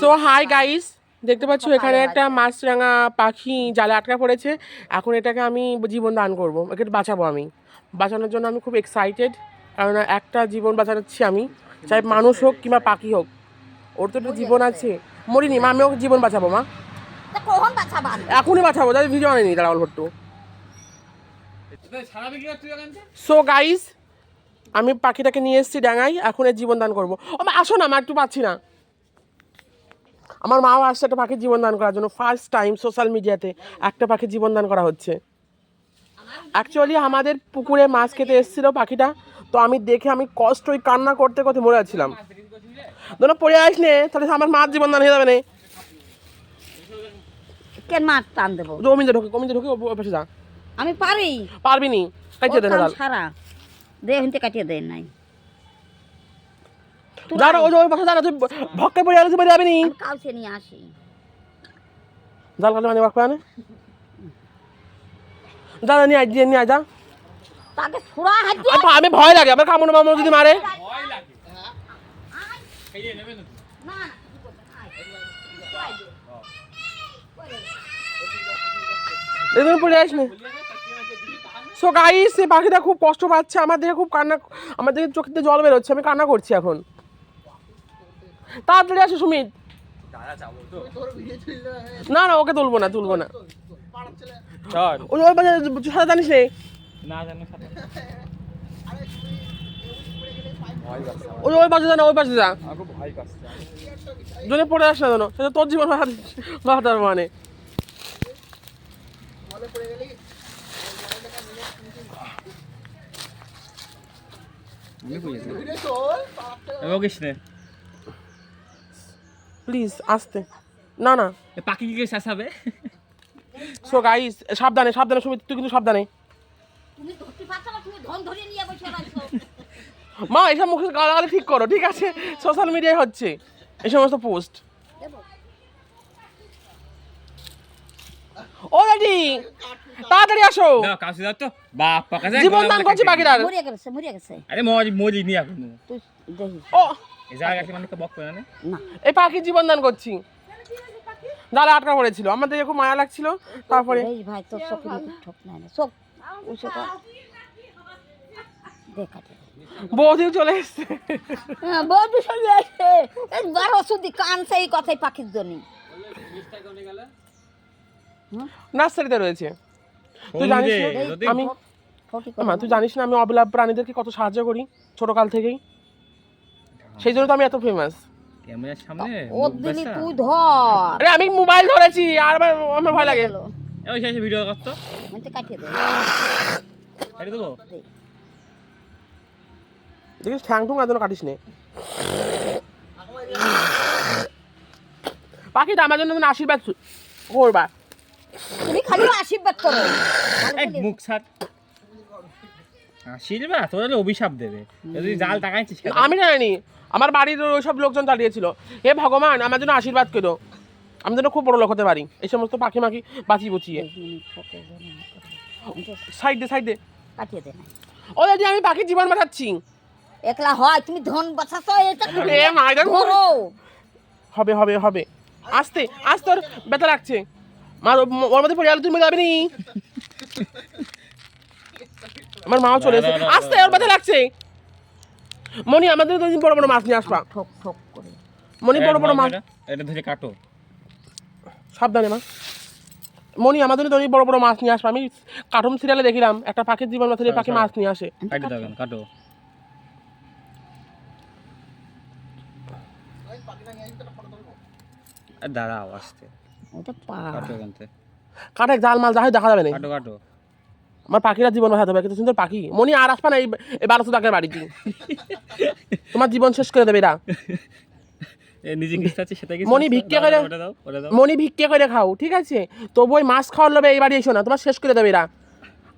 So hi guys দেখতে পাচ্ছ এখানে একটা মাছরাঙা পাখি জালে আটকা পড়েছে। এখন এটাকে আমি জীবন দান করব। একে বাঁচাবো আমি। বাঁচানোর জন্য আমি খুব এক্সাইটেড কারণ একটা জীবন বাঁচাচ্ছি আমি। চাই মানুষ হোক কিংবা পাখি হোক। ওর তো একটা জীবন আছে। মরিনি মা আমি ওকে জীবন বাঁচাবো মা। এখনই বাঁচাবো তাই ভিডিও আনেনি দাঁড়া অল্প একটু। সো গাইস আমি পাখিটাকে নিয়ে এসেছি ডাঙাই এখন এর জীবন দান করব। আসো না মা একটু পাচ্ছি না। আমার মাও আসছে একটা পাখির জীবন দান করার জন্য ফার্স্ট টাইম সোশ্যাল মিডিয়াতে একটা পাখির জীবন দান করা হচ্ছে। অ্যাকচুয়ালি আমাদের পুকুরে মাছ খেতে এসেছিল পাখিটা তো আমি দেখে আমি কষ্ট ওই কান্না করতে করতে মরে যাচ্ছিলাম। ধরো পড়ে আসলে নে তাহলে আমার মাছ জীবন দান হয়ে যাবে না। কেন মাছ টান দেবো? জমিতে ঢোকে কমিতে ঢোকে পাশে যা। আমি পারি। পারবি নি? কাটিয়ে দে না ওর কান দাঁড়া। সারা দে হিনতে কাটিয়ে দেয় নাই। দাঁড়া ওই ওই পাশে দাঁড়া তুই ভক্কে পড়ে তুই বেরিয়ে যাবি নি? আমি কালকে নিয়ে আসি। জাল কাটে মানে বাক পায় দাদা নিয়ে আয় নিয়ে আয় যা। তাকে ছুড়া হাত দিয়ে আপ- আমি ভয় লাগে আমার কামড় মামড় যদি মারে। না না পড়ে আসলে সো গাইস সে পাখিটা খুব কষ্ট পাচ্ছে। আমার দেখে খুব কান্না আমার দেখে দিয়ে জল বেরোচ্ছে। আমি কান্না করছি এখন। তাড়াতাড়ি আসো সুমিত। না না ওকে তুলবো না তুলবো না। ওই ওই জানিস ওই ওই পাশে যা না ওই পাশে যা। আগো ভয় কাছে যদি পড়ে আস না জানো সেটা তোর জীবন বাঁচার মানে আমি বুঝেছি আমি ওকে শুনে প্লিজ আসতে। না না। পাখি কি শাসাবে? সো গাইস সাবধানে সাবধানে সুমিত তুই কিন্তু সাবধানে। তুমি ধরতে পারছ না তুমি ধন ধরে নিয়ে বসে রয়েছো মা এসব মুখে গালাগালি ঠিক করো ঠিক আছে? সোশ্যাল মিডিয়ায় হচ্ছে। এই সমস্ত পোস্ট ও রেডি তাড়াতাড়ি আসো। দাও কাছে দাও তো বাপ পাকা যায় জীবন দান করছি বাকিটার। মরিয়া গেছে মরিয়া গেছে। আরে মজ মজি নি এখন। তুই দেখিস। ও। এই জায়গা আছে মানে বক করে না না। এই পাখি জীবন দান করছি। জালে আটকা পড়েছিল। আমার দেখে খুব মায়া লাগছিল। তারপরে এই ভাই তোর চোখে ঠোক নাই না। চোখ ওই চোখ দেখাতে বৌদিও চলে এসছে। হ্যাঁ বহুত বিষয় আছে এই বারো শুধু কানছে এই কথাই পাখির জন্য নার্সারিতে রয়েছে। তুই জানিস না? আমি মা তুই জানিস না আমি অবলা প্রাণীদেরকে কত সাহায্য করি? ছোট কাল থেকেই। সেই জন্য তো আমি এত ফেমাস ক্যামেরার সামনে ও দিলি তুই ধর। আরে আমি মোবাইল ধরেছি আর আমার ভয় লাগে। ওই শেষে ভিডিও করতো আমি তো কাটিয়ে দেবো। এটা দেবো? দেখিস ঠ্যাং ঠুং আর কাটিস নে। পাখিটা আমার জন্য আশীর্বাদ করবা। খালি আশীর্বাদ করো। এক মুখ ছাড়। আশীর্বাদ তোরা অভিশাপ দেবে। যদি জাল টাকাইছিস আমি জানি আমার বাড়ির ওইসব লোকজন চালিয়েছিল হে ভগবান আমার জন্য আশীর্বাদ করো। আমি যেন খুব বড় লোক হতে পারি। এই সমস্ত পাখি মাখি বাঁচিয়ে বুচিয়ে সাইড দে সাইড দে। কাটিয়ে দে। না ও দিদি আমি পাখির জীবন বাঁচাচ্ছি। একলা হয় তুমি ধন বাঁচাছো এটা এ হবে হবে হবে। আস্তে আস্তে ওর ব্যথা লাগছে। মা ও- ওর মধ্যে পড়ে গেলে তুমি যাবি নি। আমার মাও চলে না, আস্তে ওর ব্যথা লাগছে। মনি আমাদের তো বড় বড় মাছ নিয়ে আসবা। ঠক ঠক করে। মনি বড় বড় মাছ। এটা- ধরে কাটো। সাবধানে মা। মনি আমাদের তো বড় বড় মাছ নিয়ে আসবা। আমি কার্টুন সিরিয়ালে দেখিলাম একটা পাখির জীবন বাঁচালে পাখি মাছ নিয়ে আসে। কাটি। দাও কাটো। দাঁড়াও আসতে। ওটা পা। কাটো জাল মাল যা হয় দেখা যাবে না। কাটো কাটো। আমার পাখিরা জীবন বাঁচাতে হবে কত সুন্দর পাখি। মনি আর আসবা না এই বারোশো টাকার বাড়িতে। তোমার জীবন শেষ করে দেবে এরা। মনি ভিক্ষা করে- মনি ভিক্ষে করে খাও ঠিক আছে? তবু ওই মাছ খাওয়ার লোভে এই বাড়ি এসো না তোমার শেষ করে দেবে এরা।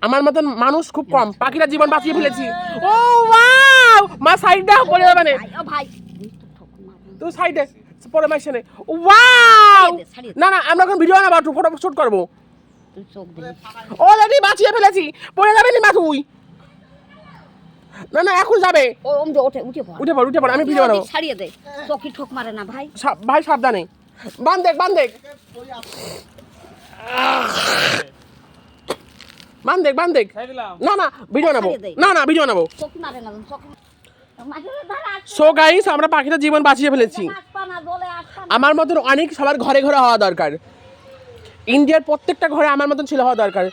আমার মতন মানুষ খুব কম পাখিরা জীবন বাঁচিয়ে ফেলেছি। ও ওয়াও! মা সাইডটা পড়ে যাবে না। ভাই, তুই তো ঠক তো সাইডে পরে মাইছে না ওয়াও। না না আমরা এখন ভিডিও না বাটু ফটো শুট করব। তুই চোখ দে অলরেডি বাঁচিয়ে ফেলেছি পড়ে যাবে নি মা তুই। না না এখন যাবে। ও ওম যে ওঠে উঠে পড়। উঠে পড় উঠে পড় আমি ভিডিও বানাবো। ছাড়িয়ে দে চকি ঠোক মারে না ভাই। ভাই সাবধানে। বান দেখ বান দেখ। বান দেখ বান দেখ। না না ভিডিও দে। না না ভিডিও বানাবো। চকি মারে না চকি মাঝে ধারা সো গাইস আমরা পাখিটা জীবন বাঁচিয়ে ফেলেছি আসপা না দলে আসপা না আমার মতন অনেক সবার ঘরে ঘরে হওয়া দরকার। ইন্ডিয়ার প্রত্যেকটা ঘরে আমার মতন ছিল হওয়া দরকার।